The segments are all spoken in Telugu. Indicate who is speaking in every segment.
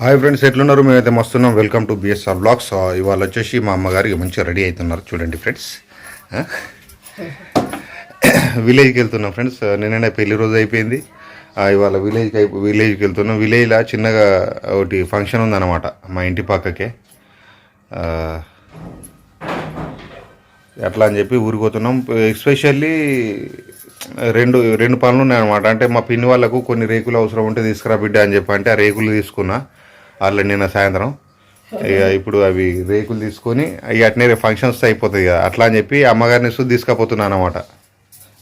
Speaker 1: హాయ్ ఫ్రెండ్స్ ఎట్లున్నారు? మేమైతే మస్తున్నాం. వెల్కమ్ టు బిఎస్ఆర్ బ్లాగ్స్ ఇవాళ వచ్చేసి మా అమ్మగారికి మంచిగా రెడీ అవుతున్నారు. చూడండి ఫ్రెండ్స్ విలేజ్కి వెళ్తున్నాం ఫ్రెండ్స్ నిన్ననే పెళ్ళి రోజు అయిపోయింది. ఇవాళ విలేజ్కి అయిపో విలేజ్కి వెళ్తున్నాం. విలేజ్లో చిన్నగా ఒకటి ఫంక్షన్ ఉందన్నమాట మా ఇంటి పక్కకే. అట్లా అని చెప్పి ఊరికి పోతున్నాం. ఎస్పెషల్లీ రెండు రెండు పనులు ఉన్నాయన్నమాట. అంటే మా పిన్ని వాళ్ళకు కొన్ని రేకులు అవసరం ఉంటే తీసుకురా బిడ్డ అని చెప్పి అంటే ఆ రేకులు తీసుకున్నా. వాళ్ళు నిన్న సాయంత్రం. ఇక ఇప్పుడు అవి రేకులు తీసుకొని అవి అట్నే ఫంక్షన్స్ అయిపోతాయి కదా అట్లా అని చెప్పి అమ్మగారిని సుద్ది తీసుకుపోతున్నాను అనమాట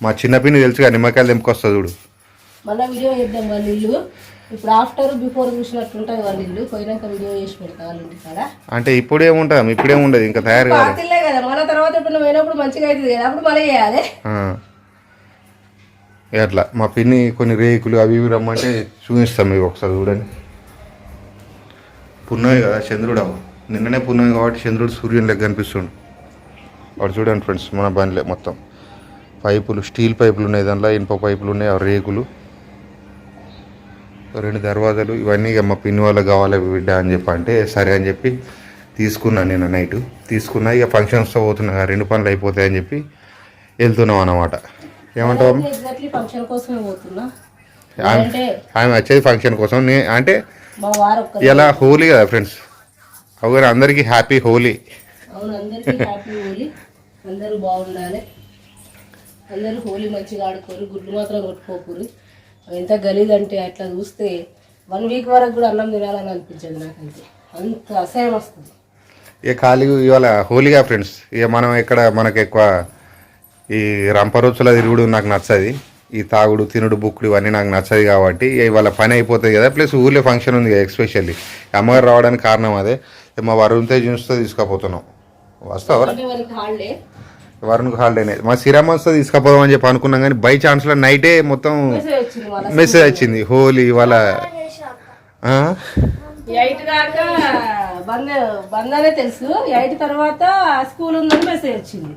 Speaker 1: మా చిన్న పిన్ని తెలుసుగా నిమ్మకాయలు తెంపుకొస్తా చూడు.
Speaker 2: మళ్ళీ వీడియో చేద్దాం వాళ్ళ ఇల్లు ఇప్పుడు ఆఫ్టర్ బిఫోర్ చూసినట్టుంటుంది వాళ్ళ ఇల్లు పోయినాక వీడియో చేసి పెడతా వాళ్ళ ఇంటి కాడ.
Speaker 1: అంటే ఇప్పుడేముంటాం ఇప్పుడేముండదు ఇంకా తయారు కాదు
Speaker 2: పాతిల్లే కదా మన తర్వాత ఇప్పుడు పోయినప్పుడు మంచిగా అవుతుంది కదా అప్పుడు మళ్ళీ చేయాలి.
Speaker 1: ఆ. ఇక అట్లా మా పిన్ని కొన్ని రేకులు అవి ఇవి రమ్మంటే చూపిస్తాం మీకు ఒకసారి చూడండి. పున్నమి కదా చంద్రుడు అవ్వ నిన్ననే పున్నమి కాబట్టి చంద్రుడు సూర్యుని లెక్క కనిపిస్తుండు. వాడు చూడండి ఫ్రెండ్స్ మన బండిలే మొత్తం. పైపులు స్టీల్ పైపులు ఉన్నాయి దాంట్లో ఇనుప పైపులు ఉన్నాయి ఆ రేకులు. రెండు దర్వాజాలు ఇవన్నీ ఇక మా పిన్ని వాళ్ళకి కావాలి బిడ్డ అని చెప్పి అంటే సరే అని చెప్పి తీసుకున్నాను నేను నైట్ తీసుకున్నా ఇక ఫంక్షన్స్తో పోతున్నా రెండు పనులు అయిపోతాయని చెప్పి వెళ్తున్నాం అన్నమాట. ఏమంటావు ఆమె వచ్చేది ఫంక్షన్ కోసం అంటే ఇలా హోలీ కదా ఫ్రెండ్స్. అవును అందరికీ హ్యాపీ హోలీ.
Speaker 2: అవును అందరికీ హ్యాపీ హోలీ. అందరూ బాగుండాలి. అందరూ హోలీ మంచిగా ఆడుకోరు గుడ్లు మాత్రం కొట్టుకోకూరు ఎంత గలీజ్ అంటే అట్లా చూస్తే వన్ వీక్ వరకు కూడా అన్నం తినాలని అనిపించదు నాకైతే. అంత అసహ్యం వస్తుంది.
Speaker 1: ఇక ఖాళీ ఇవాళ హోలీగా ఫ్రెండ్స్. ఇక మనం ఇక్కడ మనకు ఎక్కువ ఈ రంపరోచుల తిరుగుడు నాకు నచ్చది. ఈ తాగుడు తినుడు బుక్కుడు ఇవన్నీ నాకు నచ్చదు కాబట్టి ఇవాళ పని అయిపోతుంది కదా. ప్లస్ ఊర్లో ఫంక్షన్ ఉంది కదా ఎక్స్పెషల్లీ. అమ్మగారు రావడానికి కారణం అదే. మా వరుణ్ తేజ్ తీసుకుపోతున్నాం. వస్తావా? వరుణ్కి హాలిడేనే. మా శ్రీరామన్స్తో తీసుకుపోదామని చెప్పి అనుకున్నాం కానీ బై ఛాన్స్లో నైటే మొత్తం
Speaker 2: మెసేజ్ వచ్చింది
Speaker 1: హోలీ ఇవాళ ఆ?
Speaker 2: ఎయిట్ దాకా బంద్ బంద్ అనే తెలుసు. ఎయిట్ తర్వాత స్కూల్ ఉందని మెసేజ్ వచ్చింది.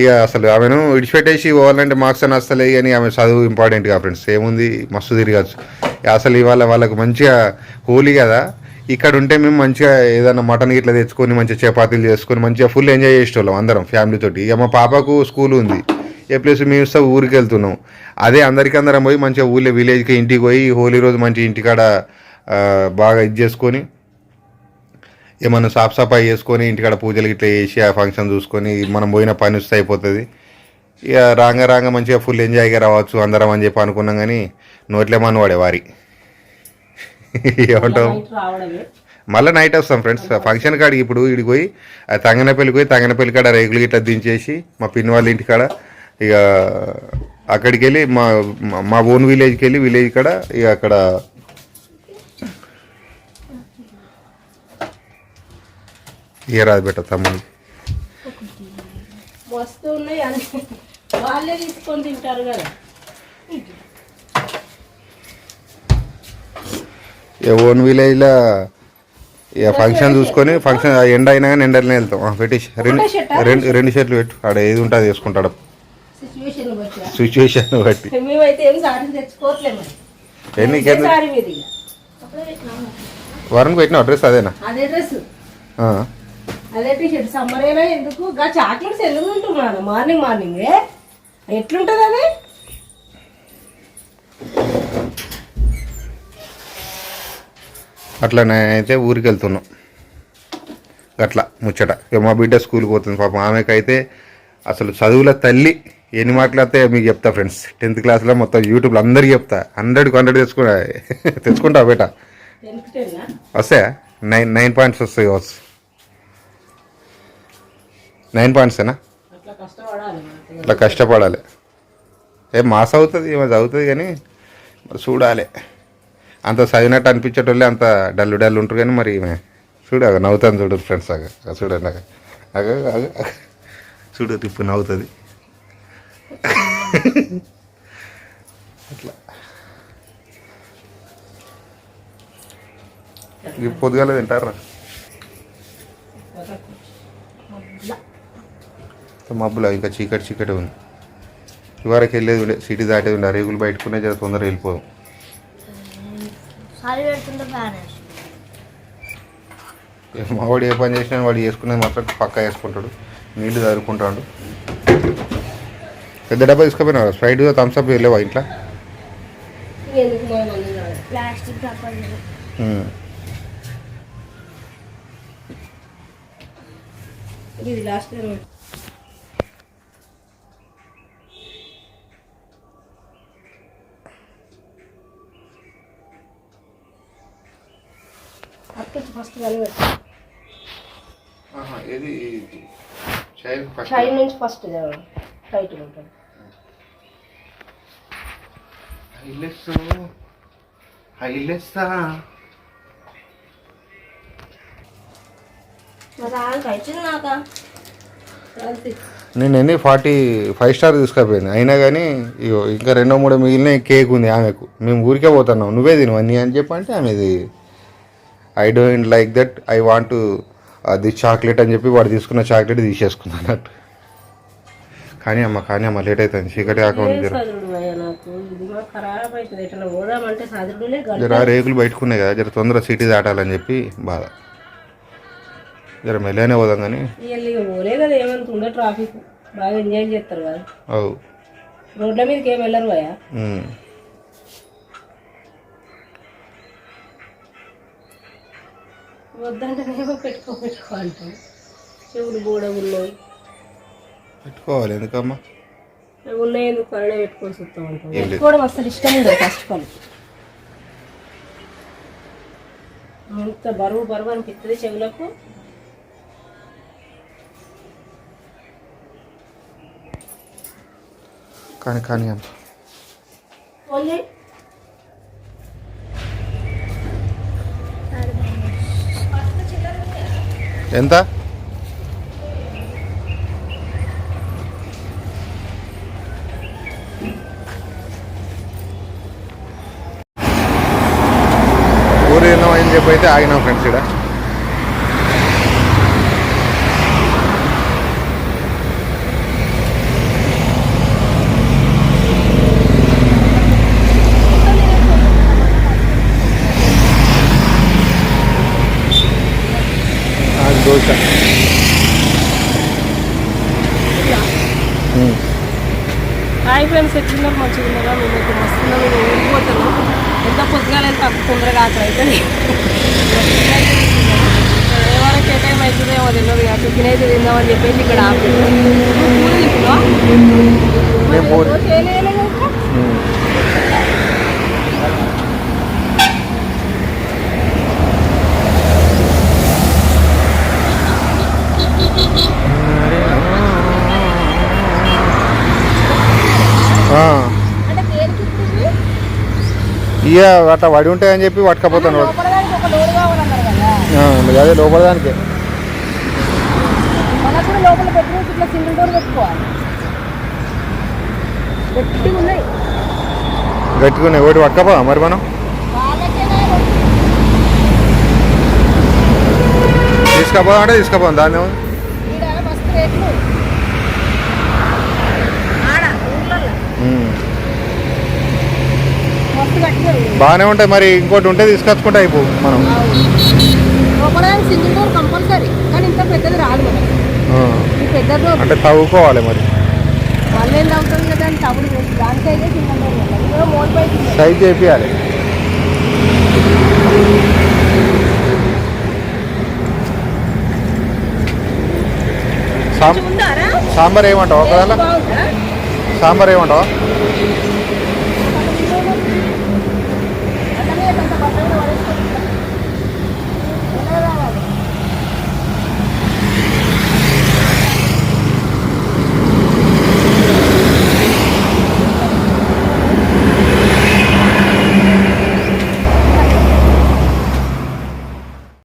Speaker 1: ఇక అసలు ఆమెను విడిచిపెట్టేసి పోవాలంటే మార్క్స్ అని వస్తలే కానీ ఆమె చదువు ఇంపార్టెంట్ కా ఫ్రెండ్స్ ఏముంది? మస్తు తిరగచ్చు. అసలు ఇవాళ వాళ్ళకు మంచిగా హోలీ కదా. ఇక్కడ ఉంటే మేము మంచిగా ఏదైనా మటన్ ఇట్లా తెచ్చుకొని మంచిగా చపాతీలు చేసుకొని మంచిగా ఫుల్ ఎంజాయ్ చేసేవాళ్ళం అందరం ఫ్యామిలీతోటి ఇక మా పాపకు స్కూల్ ఉంది. ఏ ప్లేస్ మేము ఇస్తా ఊరికి వెళ్తున్నాం. అదే అందరికి అందరం పోయి మంచిగా ఊళ్ళో విలేజ్కి ఇంటికి పోయి హోలీ రోజు మంచి ఇంటికాడ బాగా ఇది చేసుకొని ఏమన్నా సాఫ్ సఫాయి చేసుకొని ఇంటికాడ పూజలు ఇట్లా చేసి ఆ ఫంక్షన్ చూసుకొని మనం పోయిన పని వస్తే అయిపోతుంది. ఇక రాంగ రాంగ మంచిగా ఫుల్ ఎంజాయ్గా రావచ్చు అందరం అని చెప్పి అనుకున్నాం కానీ నోట్లేమని వాడే వారి. ఏమంటాం మళ్ళీ నైట్ వస్తాం ఫ్రెండ్స్. ఫంక్షన్ కాడికి ఇప్పుడు ఇడికి పోయి ఆ తంగనపల్లికి పోయి తంగనపల్లి కాడ రేగులు ఇట్లా దించేసి మా పిన్ని వాళ్ళ ఇంటికాడ ఇక అక్కడికి వెళ్ళి మా- మా ఓన్ విలేజ్కి వెళ్ళి విలేజ్ కాడ ఇక అక్కడ ఇక రాదు బెట్ట తమ్ముడు.
Speaker 2: మస్తు ఉన్నాయి అన్ని వాళ్ళే తీసుకొని తింటారు కదా.
Speaker 1: ఇక ఓన్ విలేజ్లో ఇక ఫంక్షన్ చూసుకొని ఫంక్షన్ ఎండ అయినా కానీ ఎండలనే వెళ్తాం. ఆ, పెట్టేసి రెండు? రెండు రెండు షర్ట్లు పెట్టు. ఆడ ఏది ఉంటుంది వేసుకుంటాడు
Speaker 2: సిచ్యువేషన్ బట్టి. ఏం
Speaker 1: ఎన్ని వరుణ్ పెట్టిన అడ్రస్ అదేనా?
Speaker 2: అదే టీ షర్ట్ సమ్మర్ అయినా ఎందుకు? గా చాక్లెట్స్ ఎందుకు ఉంటున్నాను మార్నింగ్ మార్నింగ్ ఎట్లుంటది అది?
Speaker 1: అట్లా నేనైతే ఊరికి వెళ్తున్నాం. అట్లా ముచ్చట. ఇక మా బిడ్డ స్కూల్కి పోతుంది. పాపం ఆమెకైతే అసలు చదువుల తల్లి ఎన్ని మాటలు మీకు చెప్తా ఫ్రెండ్స్. టెన్త్ క్లాస్లో మొత్తం యూట్యూబ్లో అందరికీ చెప్తా. హండ్రెడ్కి హండ్రెడ్ తెచ్చుకో తెచ్చుకుంటా బేట? వస్తాయా? నైన్ నైన్ పాయింట్స్ వస్తాయి కావచ్చు. నైన్ పాయింట్సేనా
Speaker 2: అట్లా కష్టపడాలి మరి.
Speaker 1: అట్లా కష్టపడాలి. ఏ మాస్ అవుతుంది ఏమో చదువుతుంది కానీ మరి చూడాలి. అంత చదివినట్టు అనిపించేటోళ్ళే అంత డల్లు డల్లు ఉంటారు కానీ మరి ఈమె చూడు అగ నవ్వుతాను చూడు ఫ్రెండ్స్ అగ చూడండి అగ అగ అగ. చూడు ఇప్పుడు నవ్వుతుంది. అట్లా. ఇది పొద్దుగాల తింటారా? మబ్బులో ఇంకా చీకటి చీకటి ఉంది. ఇవరకు వెళ్ళేది ఉండే సిటీ దాటేది ఉండే రేగులు బయటకునే జర తొందరగా వెళ్ళిపోదాం. మా వాడు ఏ పని చేసినా వాడు చేసుకునేది మాత్రం పక్కా వేసుకుంటాడు నీళ్ళు చదువుకుంటాడు పెద్ద డబ్బా తీసుకుపోయినా స్ప్రైట్ థమ్స్అప్ వెళ్ళేవా ఇంట్లో.
Speaker 2: ఇది లాస్ట్ అప్పటి ఫస్ట్ పెట్టు.
Speaker 1: ఇది
Speaker 2: నుంచి ఫస్ట్ టైట్ ఉంటుంది
Speaker 1: హైలెస్ హైలెస్ నేను ఎన్ని ఫార్టీ ఫైవ్ స్టార్ తీసుకుపోయింది. అయినా కానీ ఇగో ఇంకా రెండో మూడో మిగిలిన కేక్ ఉంది ఆమెకు. మేము ఊరికే పోతున్నాం. నువ్వే తిను. అన్నీ అని చెప్పి అంటే ఆమెది I don't like that I want అది చాక్లెట్ అని చెప్పి వాడు తీసుకున్న చాక్లెట్ తీసేసుకున్నా అన్నట్టు. కానీ అమ్మ కానీ అమ్మ లేట్ అవుతుంది చీకటి కాక ఉంది జర. రేకులు బయటకున్నాయి కదా జర తొందర సిటీ దాటాలని చెప్పి బాధ. జర మెల్లగానే పోదాం కానీ.
Speaker 2: ట్రాఫిక్ బాగా ఎంజాయ్ చేస్తారు కదా. రోడ్ల మీదకి ఏం వెళ్ళరు పోయా
Speaker 1: ఉమ్.
Speaker 2: వద్దంటేనేమో పెట్టుకో పెట్టుకో అంటాం చెవులు బోడ ఉన్నాయి.
Speaker 1: పెట్టుకోవాలి. ఎందుకమ్మా?
Speaker 2: అవి ఉన్నాయి ఎందుకు? పనులు పెట్టుకొని చూస్తూ
Speaker 1: లేదు.
Speaker 2: పెట్టుకోవడం అసలు ఇష్టం ఉండదు ఫస్ట్ పని ఎంత బరువు బరువు అనిపిస్తుంది చెవులకు.
Speaker 1: కానీ కానీ అమ్మ. ఎంత? ఊరు తిన్నాం అని చెప్పి అయితే ఆగినాం ఫ్రెండ్స్ ఇక్కడ ఉమ్.
Speaker 2: హాయ్ ఫ్రెండ్స్ ఎట్లున్నారు? మంచిగా ఉన్నారా? మేము అయితే మస్తున్నాం మేము ఊరిపోతున్నాం ఎంత పొద్దుగాల ఎంత తొందరగా అక్కడ అయితే ఏ వరకు ఏ టైం అవుతుందో ఏమో తెలియదు ఇక. టిఫిన్ అయితే తిందామని చెప్పేసి ఇక్కడ ఆపి
Speaker 1: నేను పూరి. ఉమ్. ఆ.
Speaker 3: అంటే దేనికి ఇస్తుంది
Speaker 1: ఇక అట్లా వడి ఉంటాయని చెప్పి పట్టుకపోతాను. అదే లోపల దానికే.
Speaker 3: ఉన్నాయి.
Speaker 1: ఒకటి పట్టుకపోదా మరి మనం. తీసుకపోదాం అంటే తీసుకపోదాం. దాన్ని ఏముంది?
Speaker 3: ఈడ మస్తు రేట్లు ఆడ ఊర్లలో
Speaker 1: ఉమ్.
Speaker 3: మస్తు గట్టిగా ఉంది.
Speaker 1: బాగానే ఉంటాయి మరి ఇంకోటి ఉంటే తీసుకొచ్చుకుంటే అయిపో మనం. అంటే తవ్వుకోవాలి మరి. సైజ్
Speaker 3: ఉందారా?
Speaker 1: సాంబార్ ఏమంటావా? ఒకవేళ సాంబార్ ఏమంటావా?